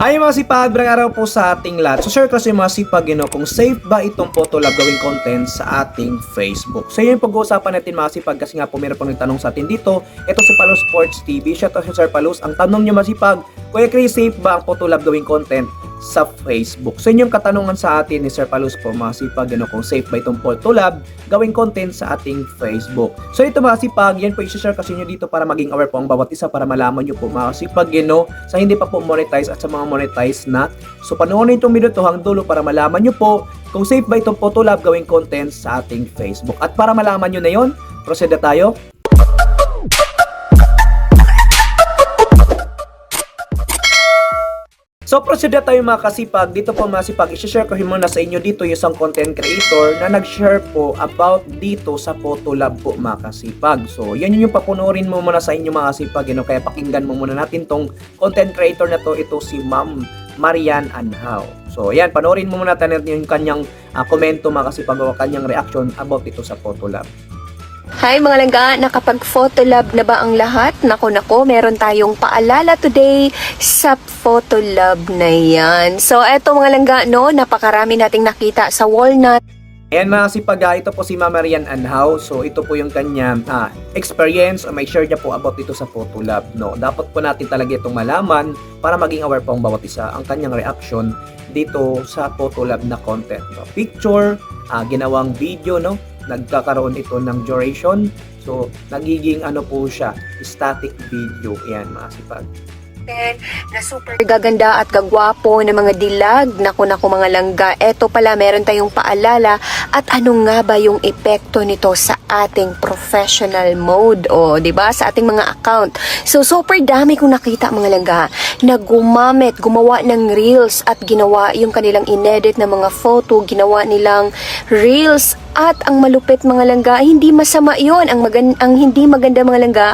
Ay mga sipag, brang araw po sa ating lahat. So share kasi mga sipag, you know, kung safe ba itong Photolab gawing content sa ating Facebook. So yun yung pag-uusapan natin mga sipag kasi nga po meron pong nagtanong sa atin dito. Ito si Palos Sports TV. Shout out si Sir Palos. Ang tanong niyo mga sipag, Kuya Chris, safe ba ang Photolab gawing content sa Facebook? So yun yung katanungan sa atin ni Sir Palos po mga sipag, know, kung safe ba itong Photolab gawing content sa ating Facebook. So ito mga sipag, yan po i-share kasi nyo dito para maging aware po ang bawat isa para malaman nyo po mga sipag, know, sa hindi pa po monetize at sa mga monetize na. So panoorin itong video hanggang dulo para malaman nyo po kung safe ba itong Photolab gawing content sa ating Facebook. At para malaman nyo na yon, proceed tayo. So proceed na tayo mga kasipag. Dito po mga kasipag, i-share ko muna sa inyo dito yung isang content creator na nag-share po about dito sa Photolab po mga kasipag. So yan yun yung papunurin mo muna sa inyo mga kasipag. You know? Kaya pakinggan mo muna natin tong content creator na to. Ito si Ma'am Marian Anhao. So yan, panoorin mo muna natin yung kanyang ah, komento mga kasipag o kanyang reaction about ito sa Photolab. Hi mga langga, nakapag-photolab na ba ang lahat? Nako nako, meron tayong paalala today sa photolab na yan. So eto mga langga, no, napakarami nating nakita sa walnut. Ayan mga kasipag, ah, ito po si Mama Marian Anhao. So ito po yung kanya ah, experience o may share niya po about ito sa Photolab. No? Dapat po natin talaga itong malaman para maging aware po ang bawat isa ang kanyang reaction dito sa Photolab na content. No? Picture, ah, ginawang video, no? Nagkakaroon ito ng duration. So nagiging ano po siya, static video. Ayan mga kasipag. na super gaganda at gagwapo ng mga dilag. Naku naku mga langga, eto pala meron tayong paalala at ano nga ba yung epekto nito sa ating professional mode o 'di ba sa ating mga account. So super dami kong nakita mga langga na gumamit, gumawa ng reels at ginawa yung kanilang inedit na mga photo, ginawa nilang reels at ang malupit mga langga, hindi masama yon ang, ang hindi maganda mga langga,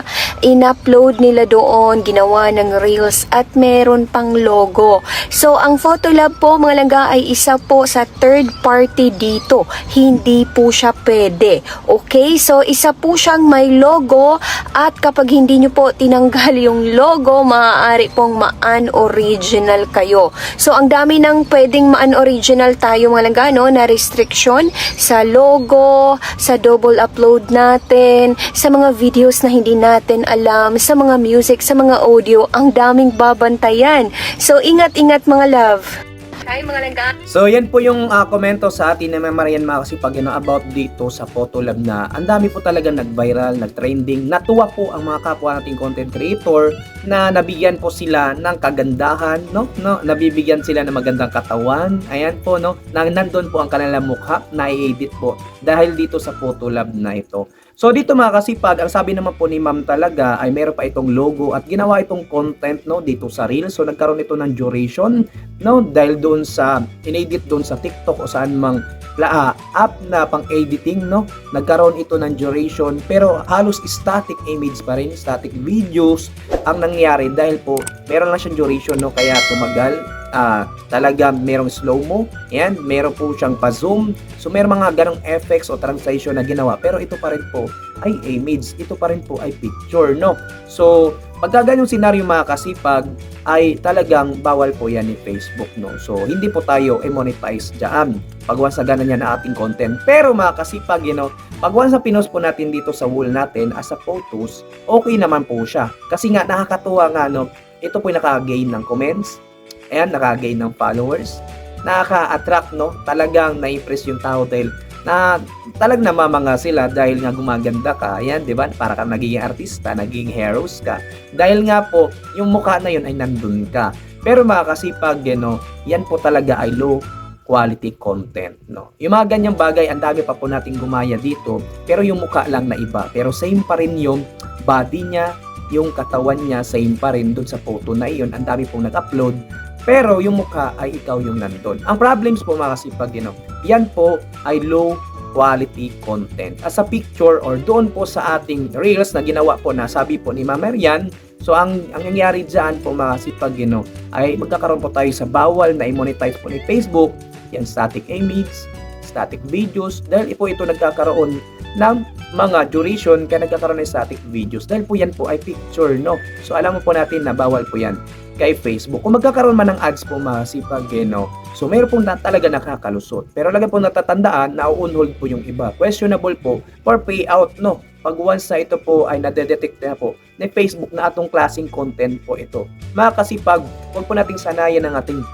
in-upload nila doon, ginawa ng reels at meron pang logo. So, ang Photolab po mga langga ay isa po sa third party dito. Hindi po siya pwede. Okay? So, isa po siyang may logo at kapag hindi nyo po tinanggal yung logo, maaari pong ma-unoriginal kayo. So, ang dami ng pwedeng ma-unoriginal tayo mga langga, no, na restriction sa logo, sa double upload natin, sa mga videos na hindi natin alam, sa mga music, sa mga audio, ang daming babantayan. So, ingat-ingat mga love. Hi mga langga. So yan po yung ah, komento sa atin Ma'am Marian mga kasipag you know, about dito sa Photolab na ang dami po talaga nag-viral, nag-trending. Natuwa po ang mga kapwa nating content creator na nabigyan po sila ng kagandahan, no? no? Nabibigyan sila ng magandang katawan. Ayan po, no? Na nandun po ang kanilang mukha na i-edit po dahil dito sa Photolab na ito. So dito mga kasipag, ang sabi naman po ni ma'am talaga ay meron pa itong logo at ginawa itong content no dito sa reel. So nagkaroon ito ng duration no dahil doon sa inedit doon sa TikTok o saan mang la, ah, app na pang editing no nagkaroon ito ng duration pero halos static image pa rin static videos ang nangyari dahil po meron lang siyang duration no kaya tumagal ah talaga merong slow mo yan meron po siyang pa-zoom. So meron mga ganong effects o translation na ginawa. Pero ito pa rin po ay image. Ito pa rin po ay picture no? So pagka ganyong senaryo mga kasipag ay talagang bawal po yan ni Facebook no? So hindi po tayo i-monetize dyan. Pag once na yan na ating content. Pero mga kasipag you know pag once pinost po natin dito sa wall natin as a photos okay naman po siya. Kasi nga nakakatuwa nga no? Ito po yung naka-gain ng comments Ayan, nakagain ng followers. Nakaka-attract, no? Talagang na-impress yung tao dahil na talagang namamanga sila dahil nga gumaganda ka. Ayan, di ba? Para ka nagiging artista, naging heroes ka. Dahil nga po, yung mukha na yun ay nandun ka. Pero mga kasipag, you know, yan po talaga ay low quality content, no? Yung mga ganyang bagay, ang dami pa po nating gumaya dito, pero yung mukha lang na iba. Pero same pa rin yung body niya, yung katawan niya, same pa rin dun sa photo na iyon. Ang dami pong nag-upload, pero yung mukha ay ikaw yung nandun. Ang problems po mga kasipag, you know, yan po ay low quality content. As a picture or doon po sa ating reels na ginawa po na sabi po ni Ma'am Marian, so ang, ang nangyari dyan po mga kasipag, you know, ay magkakaroon po tayo sa bawal na i-monetize po ni Facebook, yan static image, static videos, dahil po ito nagkakaroon ng mga duration kaya nagkakaroon ng static videos dahil po yan po ay picture no so alam mo po natin na bawal po yan kay Facebook. Kung magkakaroon man ng ads po masipag, eh, no? So, meron pong na, talaga nakakalusot. Pero lagi po natatandaan, na-on-hold po yung iba. Questionable po for payout, no? Pag once na ito po ay nadedetect na po ni Facebook na atong klaseng content po ito. Mga kasipag, huwag po nating sanayan ang ating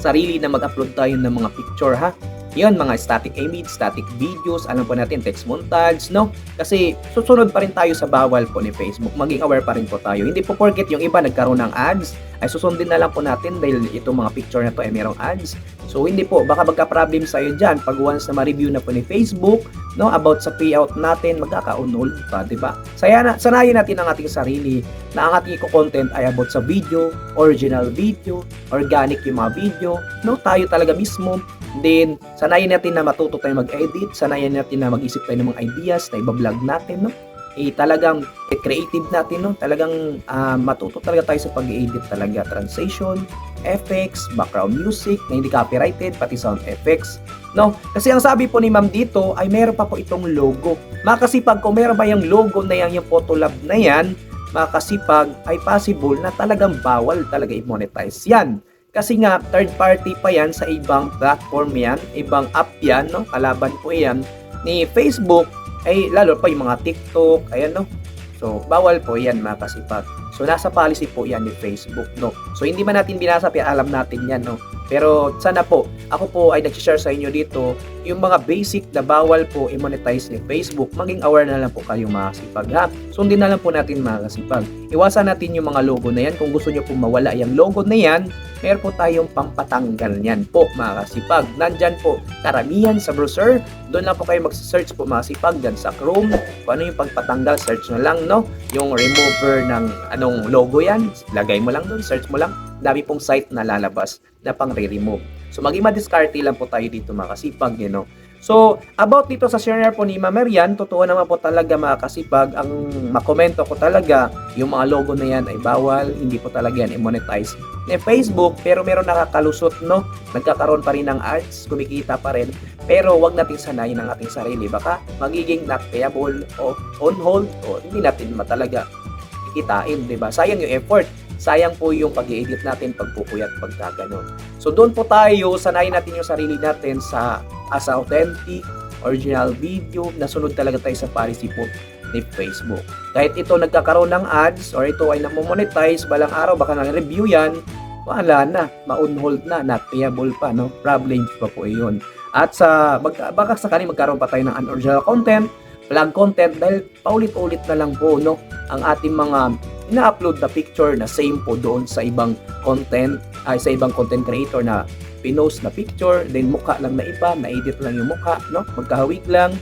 sarili na mag-upload tayo ng mga picture, ha? Yun, mga static image, static videos, alam po natin, text montage, no? Kasi susunod pa rin tayo sa bawal po ni Facebook. Maging aware pa rin po tayo. Hindi po porket yung iba nagkaroon ng ads, ay susundin na lang po natin dahil itong mga picture na to ay merong ads. So hindi po, baka magka-problem sa'yo dyan pag once na ma-review na po ni Facebook, no, about sa payout natin, magkaka-unhold pa, di ba? Saya na, sanayin natin ang ating sarili na ang ating content ay about sa video, original video, organic yung mga video, no, tayo talaga mismo. Then, sanayin natin na matuto tayo mag-edit, sanayin natin na mag-isip tayo ng mga ideas na ibablog natin, no? Eh, talagang creative natin, no? Talagang ah, matuto talaga tayo sa pag-edit talaga. Translation, effects, background music, na hindi copyrighted, pati sound effects, no? Kasi ang sabi po ni ma'am dito ay meron pa po itong logo. Makasipag kung meron ba yung logo na yan, yung Photolab na yan, makasipag ay possible na talagang bawal talaga i-monetize yan. Kasi nga, third party pa yan sa ibang platform yan, ibang app yan, no? Kalaban po yan ni Facebook, ay lalo pa yung mga TikTok, ayan, no? So, bawal po yan mga kasipag. So, nasa policy po yan ni Facebook, no? So, hindi man natin binasa, pero alam natin yan, no? Pero, sana po, ako po ay nag-share sa inyo dito yung mga basic na bawal po i-monetize ni Facebook. Maging aware na lang po kayo mga kasipag, ha? Sundin na lang po natin mga kasipag. Iwasan natin yung mga logo na yan. Kung gusto nyo po mawala yung logo na yan, meron po tayong pampatanggal niyan po mga kasipag. Nandyan po karamihan sa browser. Doon lang po kayo mag-search po mga kasipag dyan sa Chrome. Kung ano yung pagpatanggal, search na lang, no? Yung remover ng anong logo yan, lagay mo lang doon, search mo lang. Dami pong site na lalabas na pang re-remove. So maging madiskarte lang po tayo dito mga kasipag, you know. So, about dito sa share po ni Ma'am Marian, totoo naman po talaga mga kasipag, ang makomento ko talaga, yung mga logo na yan ay bawal, hindi po talaga yan i-monetize ni Facebook, pero meron nakakalusot, no? Nagkakaroon pa rin ng ads, kumikita pa rin, pero wag nating sanayin ang ating sarili. Baka magiging not payable o on hold o hindi natin matalaga kikitain, di ba? Sayang yung effort. Sayang po yung pag edit natin, pagpupuyat, pagka ganun. So doon po tayo, sanayin natin yung sarili natin sa as authentic, original video, nasunod talaga tayo sa policy po ni Facebook. Kahit ito nagkakaroon ng ads or ito ay namomonetize, balang araw baka na-review yan, wala na, ma-on hold na, not payable pa, no? Problems pa po yun. At sa, mag, baka sakali magkaroon pa tayo ng unoriginal content, vlog content, dahil paulit-ulit na lang po, no? Ang ating mga ina-upload na picture na same po doon sa ibang content, ay sa ibang content creator na pinost na picture, then mukha lang na iba, na-edit lang yung mukha, no? Magkahawig lang.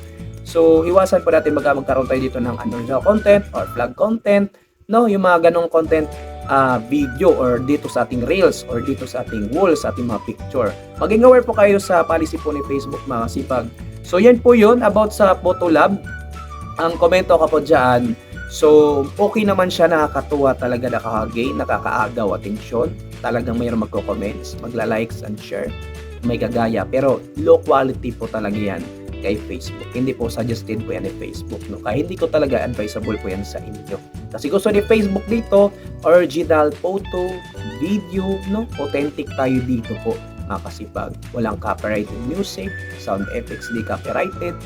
So, iwasan po natin magka magkaroon tayo dito ng unoriginal content or vlog content, no? Yung mga ganong content ah, video or dito sa ating reels or dito sa ating wall, sa ating mga picture. Maging aware po kayo sa policy po ni Facebook mga sipag. So, yan po yun about sa Photolab. Ang komento ka po dyan, So, okay naman siya, nakakatuwa talaga, nakaka-gain, nakakaagaw atensyon. Talagang mayroong magko-comments, magla-likes and share. May gagaya. Pero low quality po talaga yan kay Facebook. Hindi po suggested po yan ni Facebook. No? Kaya hindi ko talaga advisable po yan sa inyo. Kasi gusto ni Facebook dito, original photo, video, no? authentic tayo dito po mga kasipag. Walang copyrighted music, sound effects di copyrighted,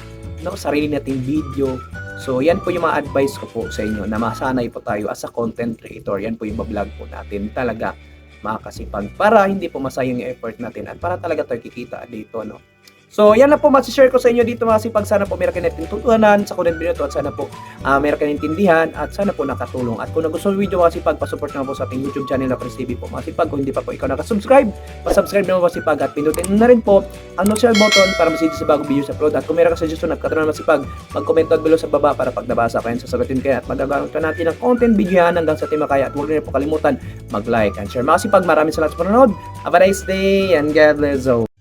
no? sarili nating video, So, yan po yung mga advice ko po sa inyo na masanay po tayo as a content creator. Yan po yung vlog po natin talaga makakasipag para hindi po masayang yung effort natin at para talaga tayo kikita dito, no? So, yan na po masishare ko sa inyo dito mga sipag. Sana po meron kayo natin tutuhanan sa content video at sana po uh, meron kayo intindihan at sana po nakatulong. At kung nagustuhan video mga sipag, pasupport naman po sa ating YouTube channel na Chris TV po mga sipag. Kung hindi pa po ikaw nakasubscribe, pasubscribe naman mga sipag at pinutin na rin po ang notification button para masidi sa bagong video sa upload. At kung meron ka suggestion at katanungan mga sipag, mag-comment down below sa baba para pag nabasa ko yan, sasagutin kayo at magagawa natin ng content video yan hanggang sa timakaya. At huwag rin po kalimutan mag-like and share. Mga sipag, maraming salamat sa panonood. Have a nice day and God bless all.